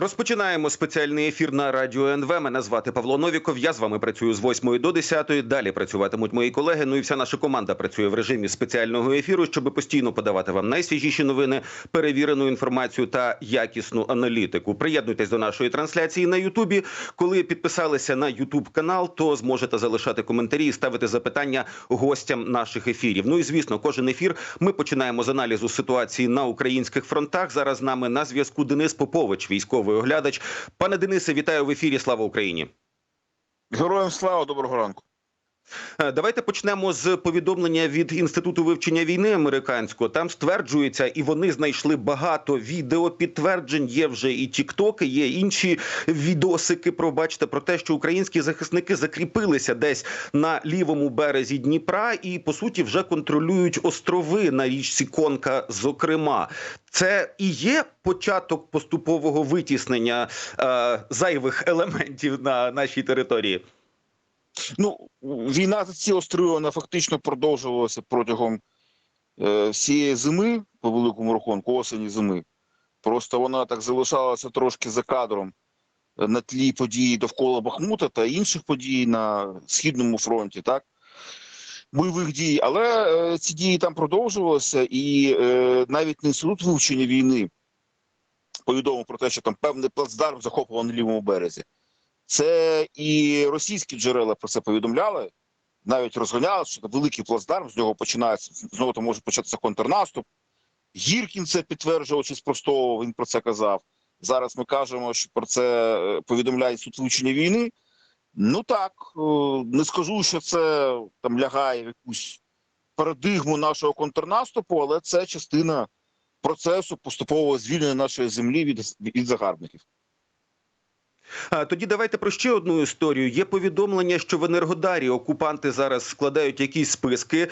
Розпочинаємо спеціальний ефір на радіо НВ. Мене звати Павло Новіков. Я з вами працюю з 8 до 10. Далі працюватимуть мої колеги. Ну і вся наша команда працює в режимі спеціального ефіру, щоб постійно подавати вам найсвіжіші новини, перевірену інформацію та якісну аналітику. Приєднуйтесь до нашої трансляції на Ютубі. Коли підписалися на Ютуб канал, то зможете залишати коментарі і ставити запитання гостям наших ефірів. Ну і звісно, кожен ефір ми починаємо з аналізу ситуації на українських фронтах. Зараз з нами на зв'язку Денис Попович, військовий оглядач. Пане Денисе, вітаю в ефірі. Слава Україні. Героям слава, доброго ранку. Е, Давайте почнемо з повідомлення від інституту вивчення війни американського. Там стверджується, і вони знайшли багато відеопідтверджень. Є вже і тіктоки, є інші відосики. Пробачте про те, що українські захисники закріпилися десь на лівому березі Дніпра, і по суті вже контролюють острови на річці Конка. Зокрема, це і є початок поступового витіснення е, зайвих елементів на нашій території. Ну, війна за ці острови вона фактично продовжувалася протягом е, всієї зими, по великому рахунку, осені зими. Просто вона так залишалася трошки за кадром е, на тлі подій довкола Бахмута та інших подій на східному фронті, так? Бойових дій. Але е, ці дії там продовжувалися, і е, навіть не інститут вивчення війни повідомив про те, що там певний плацдарм захоплено на лівому березі. Це і російські джерела про це повідомляли, навіть розганяли, що це великий плацдарм, з нього починається знову там може початися контрнаступ. Гіркін це підтверджував чи спростовував, він про це казав. Зараз ми кажемо, що про це е, повідомляє суд вивчення війни. Ну так, е, не скажу, що це там лягає в якусь парадигму нашого контрнаступу, але це частина процесу поступового звільнення нашої землі від, від загарбників. Тоді давайте про ще одну історію. Є повідомлення, що в Енергодарі окупанти зараз складають якісь списки,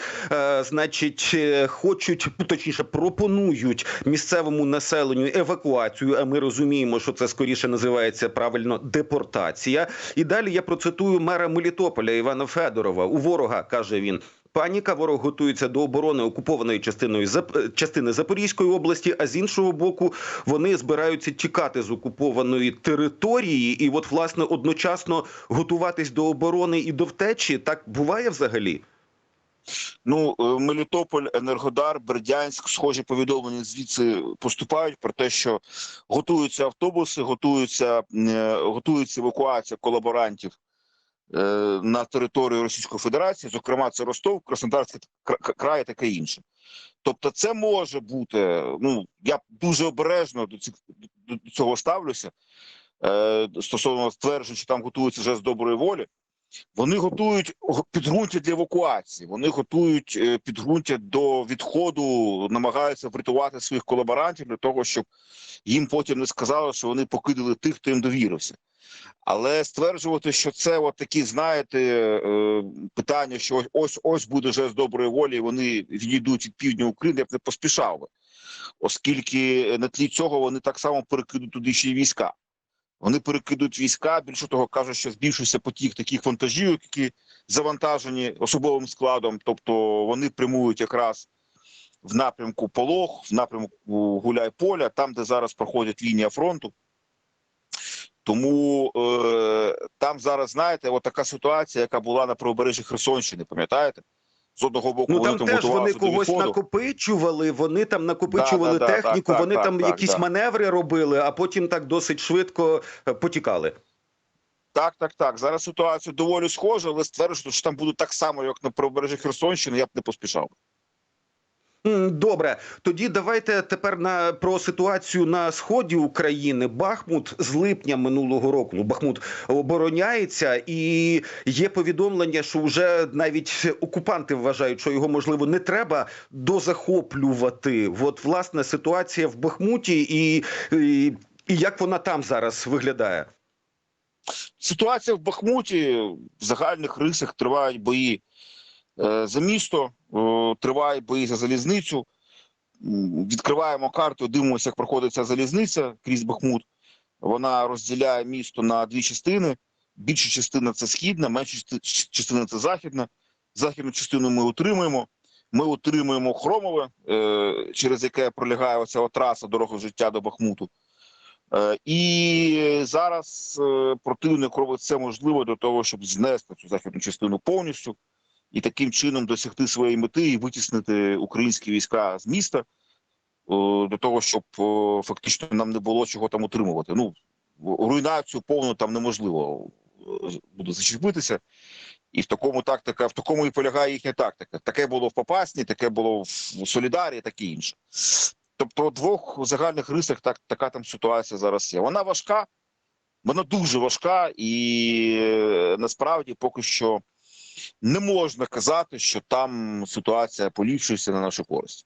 значить, е, хочуть точніше пропонують місцевому населенню евакуацію. А ми розуміємо, що це скоріше називається правильно депортація. І далі я процитую мера Мелітополя Івана Федорова. У ворога каже він. Паніка ворог готується до оборони окупованої частиною Зап- частини Запорізької області. А з іншого боку, вони збираються тікати з окупованої території, і от власне одночасно готуватись до оборони і до втечі. Так буває взагалі. Ну, е, Мелітополь, Енергодар, Бердянськ, схожі повідомлення звідси поступають про те, що готуються автобуси, готуються, е, готується евакуація колаборантів е, на територію Російської Федерації, зокрема, це Ростов, Краснодарський кра- кра- край, таке інше. Тобто, це може бути. Ну я дуже обережно до цих до цього ставлюся е, стосовно стверджень, що там готуються вже з доброї волі. Вони готують підґрунтя для евакуації. Вони готують е, підґрунтя до відходу, намагаються врятувати своїх колаборантів для того, щоб їм потім не сказали, що вони покидали тих, хто їм довірився. Але стверджувати, що це от такі, знаєте, е, питання, що ось ось буде вже з доброї волі, вони відійдуть від півдня України, я б не поспішав оскільки на тлі цього вони так само перекидуть туди ще й війська. Вони перекидуть війська. Більше того, кажуть, що збільшився потік таких вантажів, які завантажені особовим складом. Тобто вони прямують якраз в напрямку Полог, в напрямку Гуляйполя, там, де зараз проходить лінія фронту. Тому е, там зараз, знаєте, от така ситуація, яка була на правобережжі Херсонщини, пам'ятаєте? З одного боку, Ну вони там там теж вони когось відходу. накопичували. Вони там накопичували Да, да, да, техніку. так, вони так, там так, якісь так. маневри робили, а потім так досить швидко е, потікали. Так, так, так. Зараз ситуація доволі схожа, але стверджувати, що там буде так само, як на правобережжі Херсонщини, я б не поспішав. Добре, тоді давайте тепер на про ситуацію на сході України. Бахмут з липня минулого року. Ну, Бахмут обороняється, і є повідомлення, що вже навіть окупанти вважають, що його можливо не треба дозахоплювати. От власне ситуація в Бахмуті, і, і, і як вона там зараз виглядає. Ситуація в Бахмуті в загальних рисах тривають бої за місто, е, тривають бої за залізницю. Відкриваємо карту, дивимося, як проходить ця залізниця крізь Бахмут. Вона розділяє місто на дві частини. Більша частина це східна, менша частина це західна. Західну частину ми утримуємо. Ми утримуємо Хромове, е, через яке пролягає оця траса дорога життя до Бахмуту. Е, І зараз е, противник робить все можливе для того, щоб знести цю західну частину повністю і таким чином досягти своєї мети і витіснити українські війська з міста для того, щоб фактично нам не було чого там утримувати. Ну руйнацію повну там неможливо буде зачепитися. І в такому тактика, в такому і полягає їхня тактика. Таке було в Попасні, таке було в Солідарі, таке інше. Тобто, в двох загальних рисах так, така там ситуація зараз є. Вона важка, вона дуже важка, і е, насправді поки що не можна казати, що там ситуація поліпшується на нашу користь.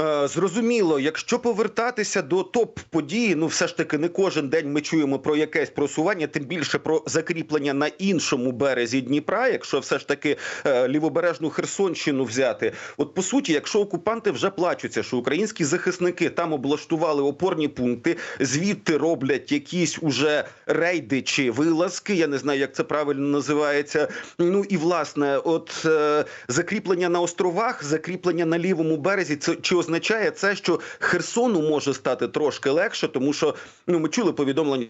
Е, Зрозуміло, якщо повертатися до топ події, ну все ж таки не кожен день ми чуємо про якесь просування, тим більше про закріплення на іншому березі Дніпра, якщо все ж таки е, лівобережну Херсонщину взяти. От по суті, якщо окупанти вже плачуться, що українські захисники там облаштували опорні пункти, звідти роблять якісь уже рейди чи вилазки, я не знаю, як це правильно називається. Ну і власне, от е, закріплення на островах, закріплення на лівому березі, це чи означає це, що Херсону може стати трошки легше, тому що ну ми чули повідомлення.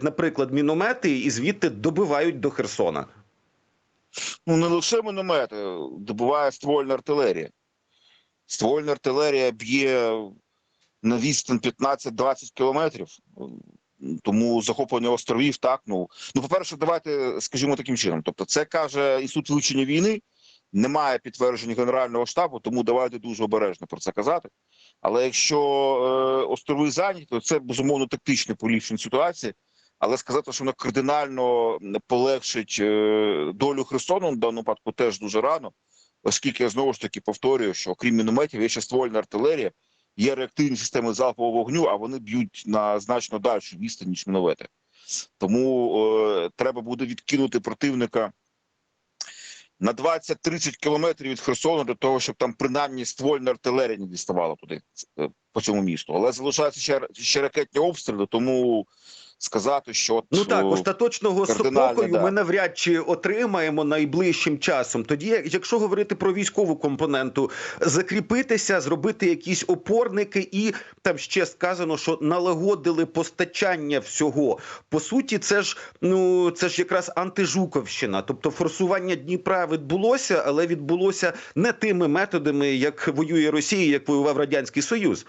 Наприклад, міномети і звідти добивають до Херсона. Ну не лише міномети, добуває ствольна артилерія. Ствольна артилерія б'є на відстань 15-20 кілометрів. Тому захоплення островів так. Ну ну, по-перше, давайте скажімо таким чином. Тобто, це каже інститут вивчення війни. Немає підтверджень Генерального штабу, тому давайте дуже обережно про це казати. Але якщо е, острови зайняті, то це безумовно тактичне поліпшення ситуації. Але сказати, що воно кардинально полегшить е, долю Херсону в даному випадку теж дуже рано, оскільки я знову ж таки повторюю, що окрім мінометів є ще ствольна артилерія, є реактивні системи залпового вогню, а вони б'ють на значно дальшу відстань, ніж міномети. Тому е, треба буде відкинути противника на 20-30 кілометрів від Херсону для того, щоб там принаймні ствольна артилерія не діставала туди е, по цьому місту. Але залишаються ще, ще ракетні обстріли, тому сказати, що от, Ну так, остаточного кардинально, спокою да. ми навряд чи отримаємо найближчим часом. Тоді, якщо говорити про військову компоненту, закріпитися, зробити якісь опорники, і там ще сказано, що налагодили постачання всього. По суті, це ж ну це ж якраз антижуковщина. Тобто форсування Дніпра відбулося, але відбулося не тими методами, як воює Росія, як воював радянський Союз.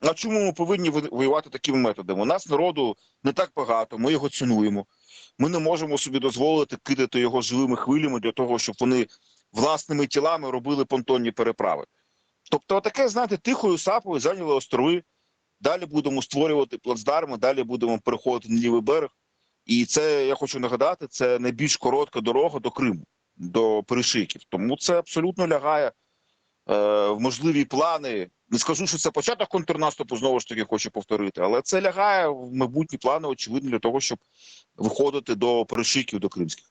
А чому ми повинні ви- воювати такими методами? У нас народу не так багато, ми його цінуємо. Ми не можемо собі дозволити кидати його живими хвилями для того, щоб вони власними тілами робили понтонні переправи. Тобто, таке, знаєте, тихою сапою зайняли острови. Далі будемо створювати плацдарми, далі будемо переходити на лівий берег. І це я хочу нагадати, це найбільш коротка дорога до Криму, до перешиків. Тому це абсолютно лягає можливі плани. Не скажу, що це початок контрнаступу, знову ж таки хочу повторити, але це лягає в майбутні плани, очевидно, для того, щоб виходити до перешиків, до кримських.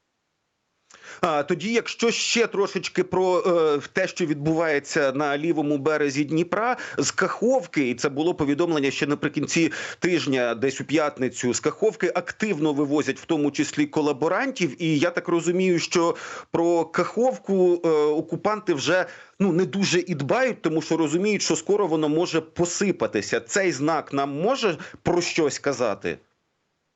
А тоді, якщо ще трошечки про е, те, що відбувається на лівому березі Дніпра, з Каховки, і це було повідомлення ще наприкінці тижня, десь у п'ятницю. З Каховки активно вивозять, в тому числі колаборантів. І я так розумію, що про Каховку е, окупанти вже ну не дуже і дбають, тому що розуміють, що скоро воно може посипатися. Цей знак нам може про щось казати.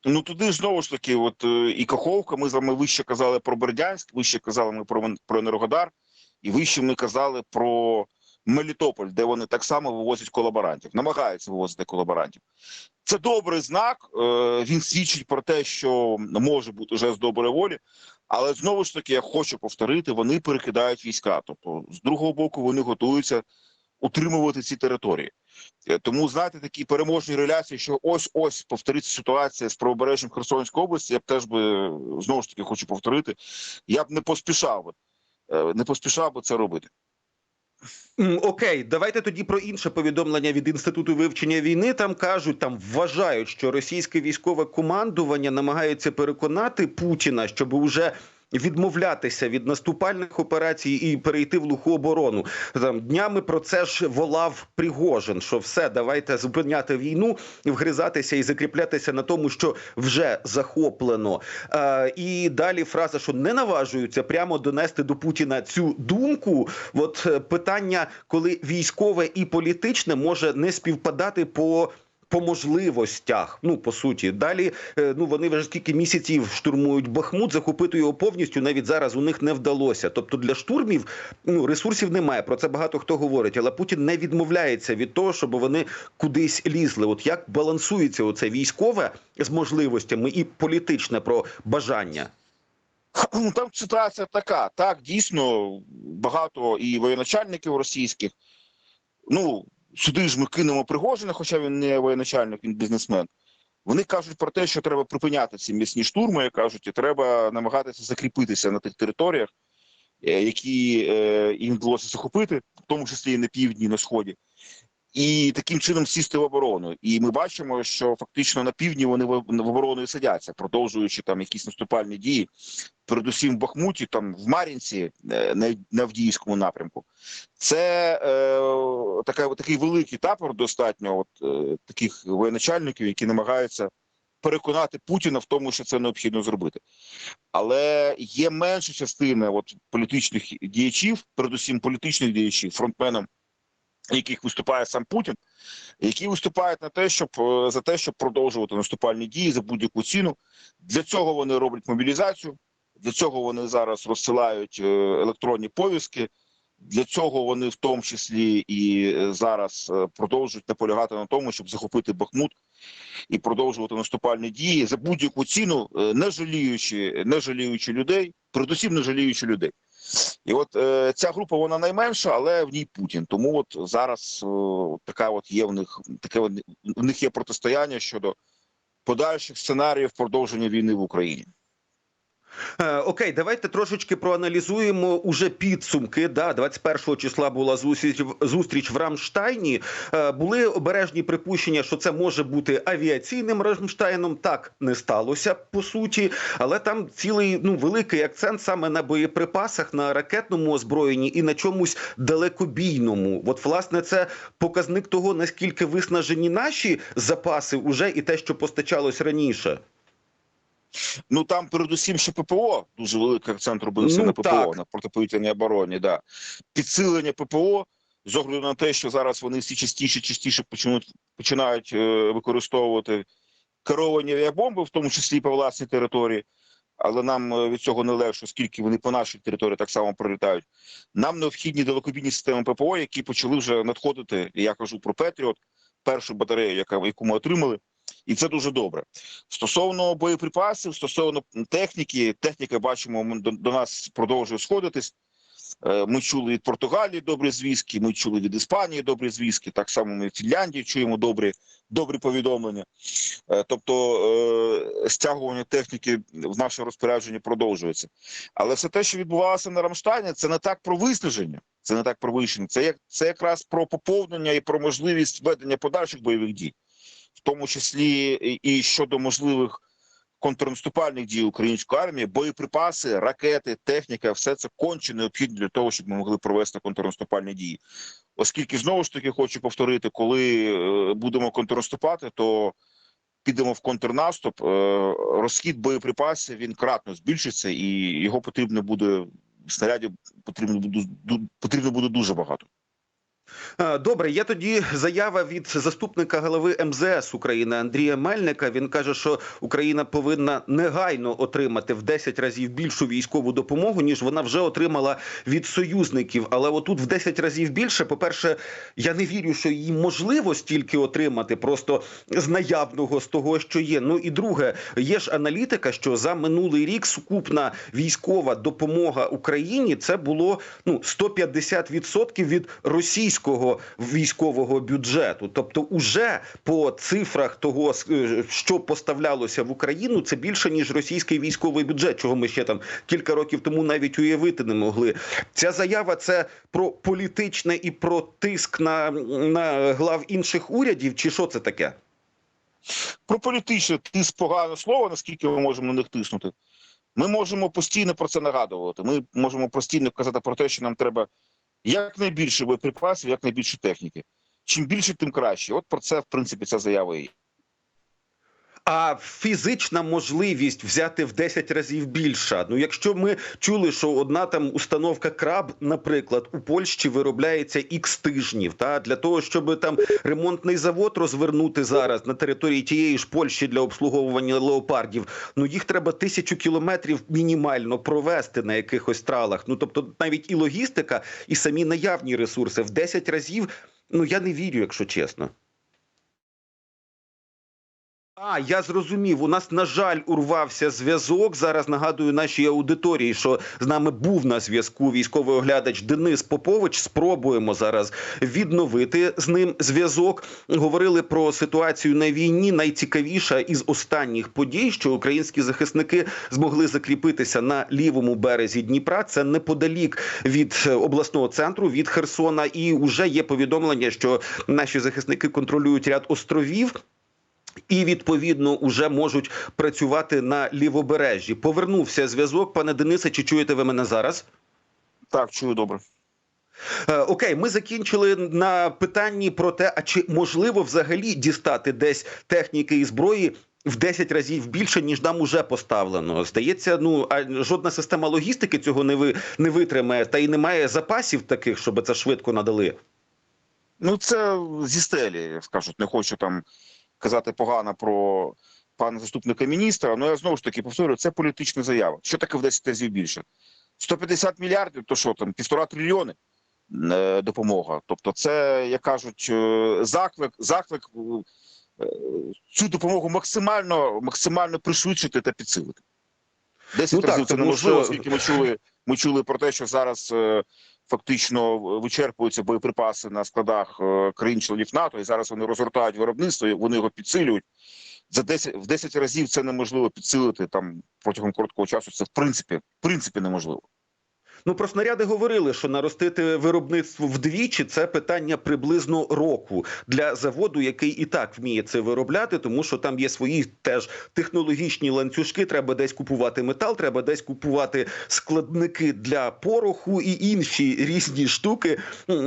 Ну туди знову ж таки, от е, і Каховка, ми з вами вище казали про Бердянськ, вище казали ми про, про Енергодар, і вище ми казали про Мелітополь, де вони так само вивозять колаборантів, намагаються вивозити колаборантів. Це добрий знак. е, Він свідчить про те, що може бути жест доброї волі. Але знову ж таки, я хочу повторити, вони перекидають війська. Тобто, з другого боку, вони готуються утримувати ці території. Е, Тому знаєте, такі переможні реляції, що ось ось повториться ситуація з правобережжям Херсонської області. Я б теж би знову ж таки хочу повторити. Я б не поспішав би, е, не поспішав би це робити. Окей, давайте тоді про інше повідомлення від інституту вивчення війни. Там кажуть, там вважають, що російське військове командування намагається переконати Путіна, щоб уже відмовлятися від наступальних операцій і перейти в глуху оборону. Там днями про це ж волав Пригожин, що все, давайте зупиняти війну, вгризатися і закріплятися на тому, що вже захоплено. Е, і далі фраза, що не наважуються прямо донести до Путіна цю думку. От е, питання, коли військове і політичне може не співпадати по по можливостях. Ну по суті, далі е, ну вони вже скільки місяців штурмують Бахмут, захопити його повністю. Навіть зараз у них не вдалося. Тобто для штурмів ну ресурсів немає. Про це багато хто говорить, але Путін не відмовляється від того, щоб вони кудись лізли. От як балансується оце військове з можливостями і політичне про бажання. Ну, Там ситуація така. Так, дійсно, багато і воєначальників російських. Ну, сюди ж ми кинемо Пригожина, хоча він не воєначальник, він бізнесмен. Вони кажуть про те, що треба припиняти ці місні штурми, кажуть, і треба намагатися закріпитися на тих територіях, е, які е, їм вдалося захопити, в тому числі і на півдні, і на сході, і таким чином сісти в оборону. І ми бачимо, що фактично на півдні вони в оборону і сидяться, продовжуючи там якісь наступальні дії, передусім в Бахмуті, там в Мар'їнці, е, на, Авдіївському напрямку. Це е, така, такий великий табор достатньо от, е, таких воєначальників, які намагаються переконати Путіна в тому, що це необхідно зробити. Але є менша частина от, політичних діячів, передусім політичних діячів, фронтменом, яких виступає сам Путін, які виступають на те, щоб е, за те, щоб продовжувати наступальні дії за будь-яку ціну. Для цього вони роблять мобілізацію. Для цього вони зараз розсилають е, електронні повістки. Для цього вони в тому числі і е, зараз продовжують наполягати на тому, щоб захопити Бахмут і продовжувати наступальні дії за будь-яку ціну, не жаліючи, не жаліючи людей, передусім не жаліючи людей. І от е, ця група вона найменша, але в ній Путін. Тому от зараз е, така от є в них таке в них є протистояння щодо подальших сценаріїв продовження війни в Україні. Е, Окей, давайте трошечки проаналізуємо уже підсумки. Да, 21 числа була зустріч зустріч в Рамштайні. Е, Були обережні припущення, що це може бути авіаційним Рамштайном. Так не сталося по суті, але там цілий ну великий акцент саме на боєприпасах, на ракетному озброєнні і на чомусь далекобійному. От власне це показник того, наскільки виснажені наші запаси уже і те, що постачалось раніше. Ну там передусім ще ППО дуже великий акцент робився Ну, на ППО так. на протиповітряній обороні. Да. Підсилення ППО з огляду на те, що зараз вони всі частіше частіше почнуть починають е, використовувати керовані авіабомби, в тому числі і по власній території. Але нам е, від цього не легше, оскільки вони по нашій території так само прилітають. Нам необхідні далекобійні системи ППО, які почали вже надходити. Я кажу про Петріот, першу батарею, яка яку ми отримали, і це дуже добре. Стосовно боєприпасів, стосовно техніки, техніка бачимо, до, до нас продовжує сходитись. Е, Ми чули від Португалії добрі звістки, ми чули від Іспанії добрі звістки. Так само ми в Фінляндії чуємо добрі, добрі повідомлення. Е, Тобто е, стягування техніки в наше розпорядження продовжується. Але все те, що відбувалося на Рамштайні, це не так про виснаження, це не так про вишення. Це як це якраз про поповнення і про можливість ведення подальших бойових дій, в тому числі і, щодо можливих контрнаступальних дій української армії, боєприпаси, ракети, техніка, все це конче необхідно для того, щоб ми могли провести контрнаступальні дії. Оскільки знову ж таки хочу повторити, коли е, будемо контрнаступати, то підемо в контрнаступ. е, Розхід боєприпасів він кратно збільшиться, і його потрібно буде снарядів потрібно буде потрібно буде дуже багато. Е, Добре, є тоді заява від заступника голови МЗС України Андрія Мельника. Він каже, що Україна повинна негайно отримати в 10 разів більшу військову допомогу, ніж вона вже отримала від союзників. Але отут в 10 разів більше. По-перше, я не вірю, що її можливо стільки отримати просто з наявного з того, що є. Ну і друге, є ж аналітика, що за минулий рік сукупна військова допомога Україні це було ну 150% від російського військового бюджету. Тобто, уже по цифрах того, е, що поставлялося в Україну, це більше ніж російський військовий бюджет, чого ми ще там кілька років тому навіть уявити не могли. Ця заява це про політичне і про тиск на, на глав інших урядів, чи що це таке? Про політичне тиск погане слово, наскільки ми можемо на них тиснути. Ми можемо постійно про це нагадувати. Ми можемо постійно казати про те, що нам треба якнайбільше боєприпасів, якнайбільше техніки. Чим більше, тим краще. От про це, в принципі, ця заява є. А фізична можливість взяти в 10 разів більша. Ну, якщо ми чули, що одна там установка краб, наприклад, у Польщі виробляється ікс тижнів, та для того, щоб там ремонтний завод розвернути зараз на території тієї ж Польщі для обслуговування леопардів, ну їх треба тисячу кілометрів мінімально провести на якихось тралах. Ну тобто, навіть і логістика, і самі наявні ресурси в 10 разів. Ну я не вірю, якщо чесно. А, я зрозумів. У нас, на жаль, урвався зв'язок. Зараз нагадую нашій аудиторії, що з нами був на зв'язку військовий оглядач Денис Попович. Спробуємо зараз відновити з ним зв'язок. Говорили про ситуацію на війні. Найцікавіша із останніх подій, що українські захисники змогли закріпитися на лівому березі Дніпра. Це неподалік від е, обласного центру від Херсона. І вже є повідомлення, що наші захисники контролюють ряд островів. І відповідно уже можуть працювати на лівобережжі. Повернувся зв'язок, пане Денисе. Чи чуєте ви мене зараз? Так, чую добре. Е, окей, ми закінчили на питанні про те, а чи можливо взагалі дістати десь техніки і зброї в 10 разів більше, ніж нам уже поставлено. Здається, ну а жодна система логістики цього не ви не витримає, та й немає запасів таких, щоб це швидко надали. Ну, це зі стелі, скажуть, не хочу там казати погано про пана заступника міністра. Ну я знову ж таки повторюю, це політична заява. Що таке в 10 разів більше? 150 мільярдів, то що там, півтора трильйони е, допомога. Тобто, це, як кажуть, е, заклик, заклик е, цю допомогу максимально, максимально пришвидшити та підсилити. 10 Ну так, разів це неможливо, оскільки ми чули, ми чули про те, що зараз. Фактично вичерпуються боєприпаси на складах е, країн-членів НАТО, і зараз вони розгортають виробництво, вони його підсилюють. За 10, в 10 разів це неможливо підсилити там протягом короткого часу. Це в принципі, в принципі неможливо. Ну про снаряди говорили, що наростити виробництво вдвічі це питання приблизно року для заводу, який і так вміє це виробляти, тому що там є свої теж технологічні ланцюжки. Треба десь купувати метал, треба десь купувати складники для пороху і інші різні штуки,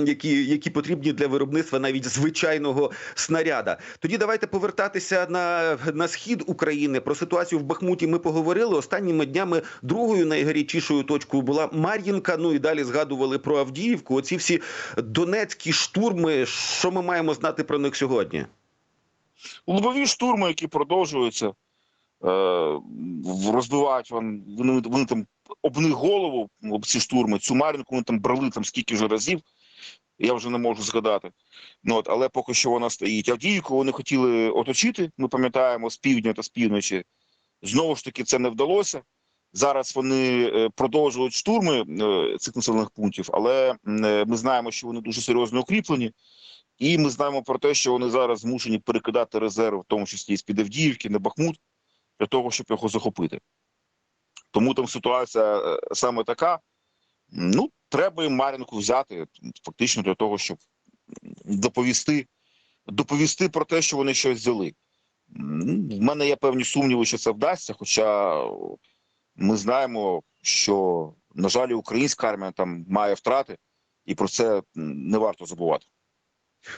які, які потрібні для виробництва навіть звичайного снаряда. Тоді давайте повертатися на, на схід України. Про ситуацію в Бахмуті ми поговорили останніми днями. Другою найгарячішою точкою була Мар'їнка. Ну і далі згадували про Авдіївку. Оці всі донецькі штурми. Що ми маємо знати про них сьогодні? Лобові штурми, які продовжуються, е, розбивають вони, вони там об них голову, об ці штурми. Цю Мар'їнку вони там брали там скільки вже разів. Я вже не можу згадати. Ну, от, але поки що вона стоїть. Авдіївку вони хотіли оточити, ми пам'ятаємо, з півдня та з півночі. Знову ж таки, це не вдалося. Зараз вони е, продовжують штурми е, цих населених пунктів, але е, ми знаємо, що вони дуже серйозно укріплені. І ми знаємо про те, що вони зараз змушені перекидати резерв, в тому числі з під Авдіївки на Бахмут, для того, щоб його захопити. Тому там ситуація саме така. Ну, треба їм Мар'їнку взяти фактично для того, щоб доповісти, доповісти про те, що вони щось взяли. В мене є певні сумніви, що це вдасться, хоча ми знаємо, що, на жаль, українська армія там має втрати, і про це не варто забувати.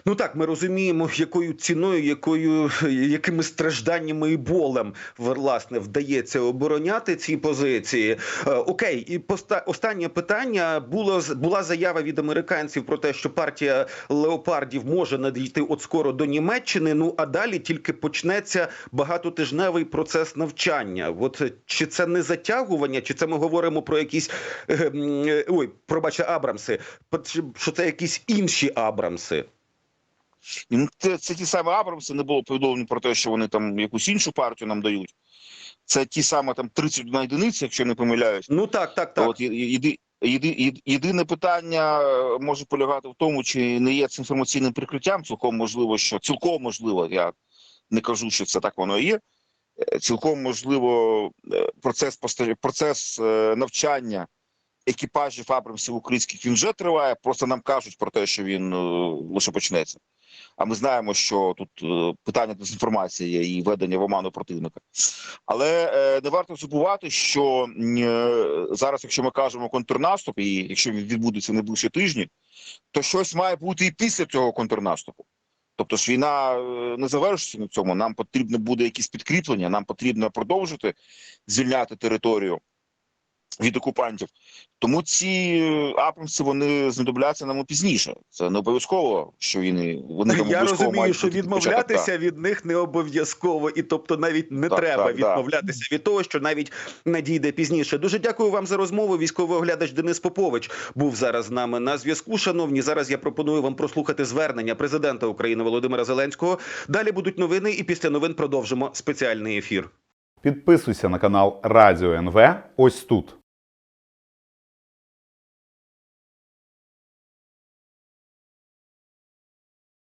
Ну так, ми розуміємо, якою ціною, якою якими стражданнями і болем власне вдається обороняти ці позиції. Е, окей, і поста останнє питання було була заява від американців про те, що партія леопардів може надійти от скоро до Німеччини. Ну а далі тільки почнеться багатотижневий процес навчання. От е, чи це не затягування, чи це ми говоримо про якісь е, е, ой, пробачте, Абрамси, що це якісь інші Абрамси? І, ну, Це, це ті самі Абрамси, не було повідомлень про те, що вони там якусь іншу партію нам дають. Це ті самі там 31 одиниці, якщо не помиляюсь. Ну так, так, так. От єди, єди, єди- єдине питання е, може полягати в тому, чи не є це інформаційним прикриттям. Цілком можливо, що цілком можливо, я не кажу, що це так воно і є. Е, Цілком можливо, е, процес процес навчання екіпажів Абрамсів українських він вже триває. Просто нам кажуть про те, що він лише почнеться. А ми знаємо, що тут е, питання дезінформації і ведення в оману противника. Але е, не варто забувати, що е, зараз, якщо ми кажемо контрнаступ, і якщо він відбудеться в найближчі тижні, то щось має бути і після цього контрнаступу. Тобто ж війна не завершиться на цьому. Нам потрібно буде якісь підкріплення, нам потрібно продовжити звільняти територію від окупантів. Тому ці е, вони знадобляться нам пізніше. Це не обов'язково, що вони вони там Я розумію, мають що бути початок, відмовлятися від них не обов'язково, і тобто навіть не Так, треба так, так. відмовлятися від того, що навіть надійде пізніше. Дуже дякую вам за розмову. Військовий оглядач Денис Попович був зараз з нами на зв'язку. Шановні, зараз я пропоную вам прослухати звернення президента України Володимира Зеленського. Далі будуть новини, і після новин продовжимо спеціальний ефір. Підписуйся на канал Радіо НВ ось тут.